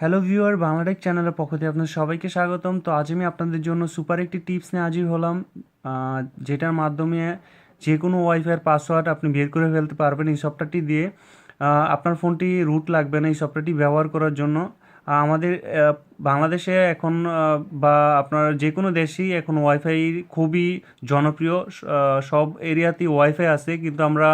Hello viewer Bangla Tech চ্যানেলের পক্ষ থেকে আপনাদের সবাইকে স্বাগতম। তো আজ আমি আপনাদের জন্য সুপার একটি টিপস নিয়ে হাজির হলাম যেটার মাধ্যমে যে কোনো ওয়াইফাইয়ের পাসওয়ার্ড আপনি বের করে ফেলতে পারবেন এই সফটওয়্যারটি দিয়ে। আপনার ফোনটি রুট লাগবে না এই সফটওয়্যারটি ব্যবহার করার জন্য। আমাদের বাংলাদেশে এখন বা আপনার যে কোনো দেশেই এখন ওয়াইফাই খুবই জনপ্রিয়। সব এরিয়াতেই ওয়াইফাই আছে, কিন্তু আমরা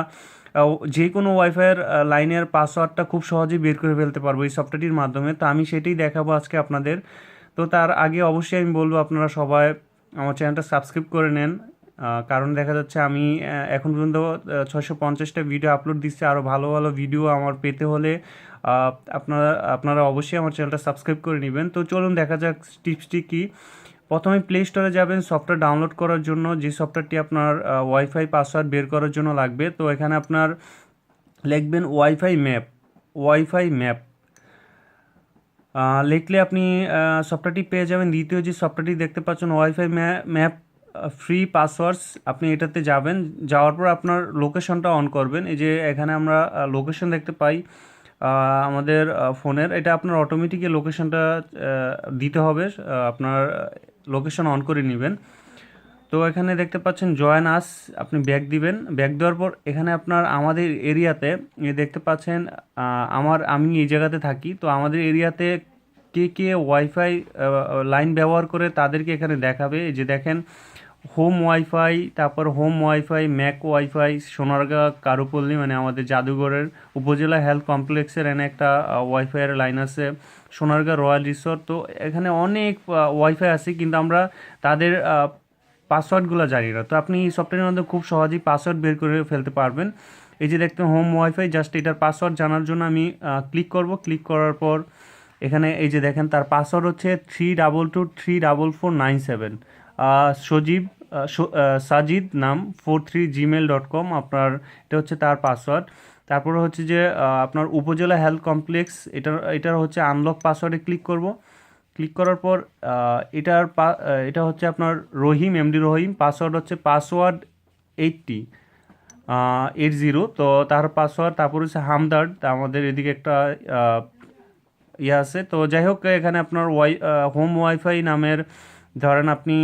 যে কোনো ওয়াইফাইয়ের লাইনের পাসওয়ার্ডটা খুব সহজেই বের করে ফেলতে পারব এই সফটওয়্যারটির মাধ্যমে। তো আমি সেটাই দেখাবো আজকে আপনাদের। তো তার আগে অবশ্যই আমি বলব আপনারা সবাই আমার চ্যানেলটা সাবস্ক্রাইব করে নেন। কারণ দেখা যাচ্ছে আমি এখন পর্যন্ত ছয়শো পঞ্চাশটা ভিডিও আপলোড দিচ্ছি। আরও ভালো ভালো ভিডিও আমার পেতে হলে আপনারা আপনারা অবশ্যই আমার চ্যানেলটা সাবস্ক্রাইব করে নেবেন। তো চলুন দেখা যাক টিপসটি কী। প্রথমে প্লে স্টোরে যাবেন সফটওয়্যার ডাউনলোড করার জন্য। যে সফটওয়্যারটি আপনার ওয়াইফাই পাসওয়ার্ড বের করার জন্য লাগবে, তো এখানে আপনার লিখবেন ওয়াইফাই ম্যাপ ওয়াইফাই ম্যাপ লিখলে আপনি সফটওয়্যারটি পেয়ে যাবেন। দ্বিতীয় যে সফটওয়্যারটি দেখতে পাচ্ছেন ওয়াইফাই ম্যাপ ফ্রি পাসওয়ার্ডস আপনি এটাতে যাবেন। যাওয়ার পর আপনার লোকেশনটা অন করবেন। এই যে এখানে আমরা লোকেশন দেখতে পাই আমাদের ফোনের এটা আপনার অটোমেটিক লোকেশনটা দিতে হবে আপনার লোকেশন অন করে নেবেন। তো এখানে দেখতে পাচ্ছেন জয়েন আস আপনি ব্যাগ দিবেন। ব্যাগ দেওয়ার পর এখানে আপনার আমাদের এরিয়াতে দেখতে পাচ্ছেন আমার, আমি এই জায়গাতে থাকি। তো আমাদের এরিয়াতে কে কে ওয়াইফাই লাইন ব্যবহার করে তাদেরকে এখানে দেখাবে। যে দেখেন হোম ওয়াইফাই তারপর home WiFi Mac WiFi Sonargaon, Karupalli মানে আমাদের জাদুঘরের উপজেলা হেলথ কমপ্লেক্সের এনে একটা ওয়াইফাইয়ের লাইন আছে। সোনারগাঁ রয়্যাল রিসোর্ট তো এখানে অনেক ওয়াইফাই আছে, কিন্তু আমরা তাদের পাসওয়ার্ডগুলো জানি না। তো আপনি এই সফটওয়্যারের মধ্যে খুব সহজেই পাসওয়ার্ড বের করে ফেলতে পারবেন। এই যে দেখতে হোম ওয়াইফাই জাস্ট এটার পাসওয়ার্ড জানার জন্য আমি ক্লিক করব। ক্লিক করার পর এখানে এই যে দেখেন, তার পাসওয়ার্ড হচ্ছে three double two three double four nine seven Sajib Sajid নাম four three Gmail dot com আপনার, এটা হচ্ছে তার পাসওয়ার্ড তারপরে হচ্ছে যে আপনার উপজেলা হেলথ কমপ্লেক্স এটার এটার হচ্ছে আনলক পাসওয়ার্ডে ক্লিক করব। ক্লিক করার পর এটার এটা হচ্ছে আপনার রহিম এমডি রহিম পাসওয়ার্ড হচ্ছে পাসওয়ার্ড এইটটি এইট জিরো তো তার পাসওয়ার্ড তারপর হচ্ছে হামদার্ড আমাদের এদিকে একটা ইয়ে আছে। তো যাই হোক, এখানে আপনার ওয়াই হোম ওয়াইফাই নামের ধরেন আপনি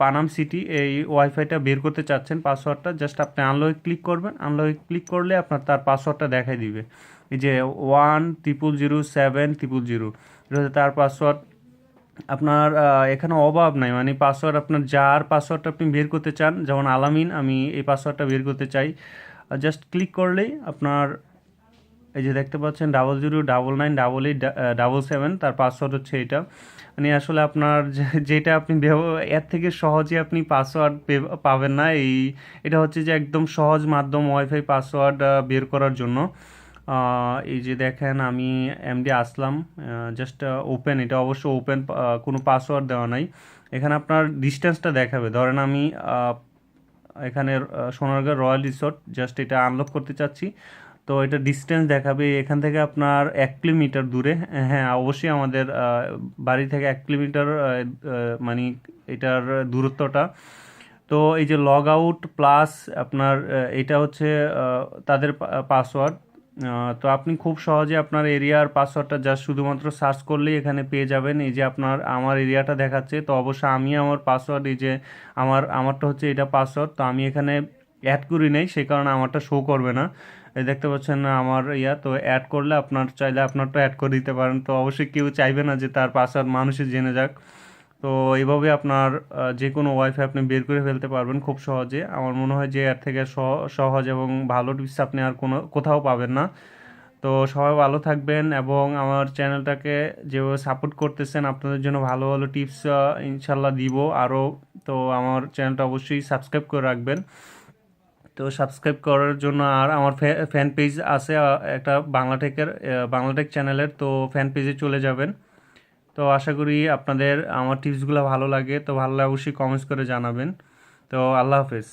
পানাম সিটি, এই ওয়াইফাইটা বের করতে চাচ্ছেন পাসওয়ার্ডটা, জাস্ট আপনি আনলকে ক্লিক করবেন। আনলকে ক্লিক করলে আপনার তার পাসওয়ার্ডটা দেখাই দিবে। এই যে one triple zero seven triple zero এটা তার পাসওয়ার্ড, আপনার এখানে অভাব নাই। মানে পাসওয়ার্ড আপনার, যার পাসওয়ার্ডটা আপনি বের করতে চান, যেমন আলামিন, আমি এই পাসওয়ার্ডটা বের করতে চাই। জাস্ট ক্লিক করলেই আপনার এই যে দেখতে পাচ্ছেন double zero double nine double eight double seven তার পাসওয়ার্ড হচ্ছে এটা মানে আসলে আপনার যেটা আপনি এর থেকে সহজে আপনি পাসওয়ার্ড পাবেন না। এই এটা হচ্ছে যে একদম সহজ মাধ্যম ওয়াইফাই পাসওয়ার্ড বের করার জন্য। এই যে দেখেন আমি এমডি আসলাম। জাস্ট ওপেন এটা অবশ্য ওপেন কোনো পাসওয়ার্ড দেওয়া নাই। এখানে আপনার ডিস্টেন্সটা দেখাবে। ধরেন আমি এখানে আহ, সোনারগাঁ রয়্যাল রিসোর্ট জাস্ট এটা আনলক করতে চাচ্ছি। তো এটা ডিস্টেন্স দেখাবে। এখান থেকে আপনার এক কিলোমিটার দূরে। হ্যাঁ অবশ্যই আমাদের বাড়ি থেকে এক কিলোমিটার মানে এটার দূরত্বটা। তো এই যে লগ আউট প্লাস আপনার এটা হচ্ছে তাদের পাসওয়ার্ড তো আপনি খুব সহজে আপনার এরিয়ার পাসওয়ার্ডটা জাস্ট শুধুমাত্র সার্চ করলেই এখানে পেয়ে যাবেন। এই যে আপনার, আমার এরিয়াটা দেখাচ্ছে, তো অবশ্যই আমি আমার পাসওয়ার্ড এই যে আমার, আমারটা হচ্ছে এটা পাসওয়ার্ড তো আমি এখানে অ্যাড করি নাই, সে কারণে আমারটা শো করবে না। এই দেখতে পাচ্ছেন আমার ইয়া, তো অ্যাড করলে আপনার চাইলে আপনারটা অ্যাড করে দিতে পারেন। তো অবশ্যই কেউ চাইবে না যে তার পাসওয়ার্ড মানুষই জেনে যাক। তো এইভাবে আপনার যে কোনো ওয়াইফাই আপনি বের করে ফেলতে পারবেন খুব সহজে। আমার মনে হয় যে এর থেকে সহ- সহজ এবং ভালো টিপস আপনি আর কোনো, কোথাও পাবেন না। তো সবাই ভালো থাকবেন এবং আমার চ্যানেলটাকে যেভাবে সাপোর্ট করতেছেন, আপনাদের জন্য ভালো ভালো টিপস ইনশাল্লাহ দিব আরও। তো আমার চ্যানেলটা অবশ্যই সাবস্ক্রাইব করে রাখবেন। তো সাবস্ক্রাইব করার জন্য আর আমার ফ্যান পেজ আছে একটা বাংলাটেকের বাংলাটেক চ্যানেলের তো ফ্যান পেজে চলে যাবেন। তো আশা করি আপনাদের, আমার টিপসগুলো ভালো লাগে, তো ভালো লাগে অবশ্যই কমেন্টস করে জানাবেন। তো আল্লাহ হাফেজ।